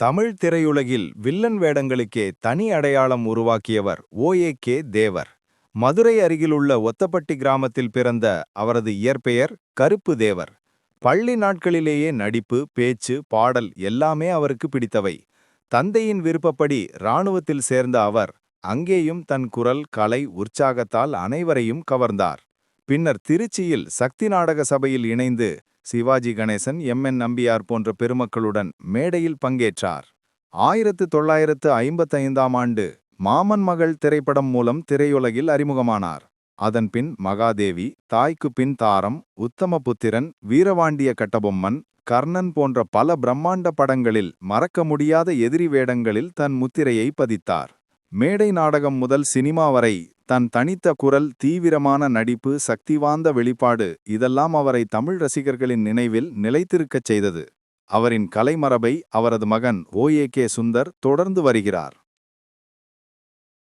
தமிழ் திரையுலகில் வில்லன் வேடங்களுக்கே தனி அடையாளம் உருவாக்கியவர் ஓஏகே தேவர். மதுரை அருகிலுள்ள ஒத்தப்பட்டி கிராமத்தில் பிறந்த அவரது இயற்பெயர் கருப்பு தேவர். பள்ளி நாட்களிலேயே நடிப்பு பேச்சு பாடல் எல்லாமே அவருக்கு பிடித்தவை. தந்தையின் விருப்பப்படி இராணுவத்தில் சேர்ந்த அவர் அங்கேயும் தன் குரல் கலை உற்சாகத்தால் அனைவரையும் கவர்ந்தார். பின்னர் திருச்சியில் சக்தி நாடக சபையில் இணைந்து சிவாஜி கணேசன் எம் என் நம்பியார் போன்ற பெருமக்களுடன் மேடையில் பங்கேற்றார். ஆயிரத்து தொள்ளாயிரத்து ஐம்பத்தைந்தாம் ஆண்டு மாமன் மகள் திரைப்படம் மூலம் திரையுலகில் அறிமுகமானார். அதன்பின் மகாதேவி தாய்க்கு பின் தாரம் உத்தமபுத்திரன் வீரவாண்டிய கட்டபொம்மன் கர்ணன் போன்ற பல பிரம்மாண்ட படங்களில் மறக்க முடியாத எதிரி வேடங்களில் தன் முத்திரையை பதித்தார். மேடை நாடகம் முதல் சினிமா வரை தன் தனித்த குரல் தீவிரமான நடிப்பு சக்திவாய்ந்த வெளிப்பாடு இதெல்லாம் அவரை தமிழ் ரசிகர்களின் நினைவில் நிலைத்திருக்கச் செய்தது. அவரின் கலைமரபை அவரது மகன் ஓஏகே சுந்தர் தொடர்ந்து வருகிறார்.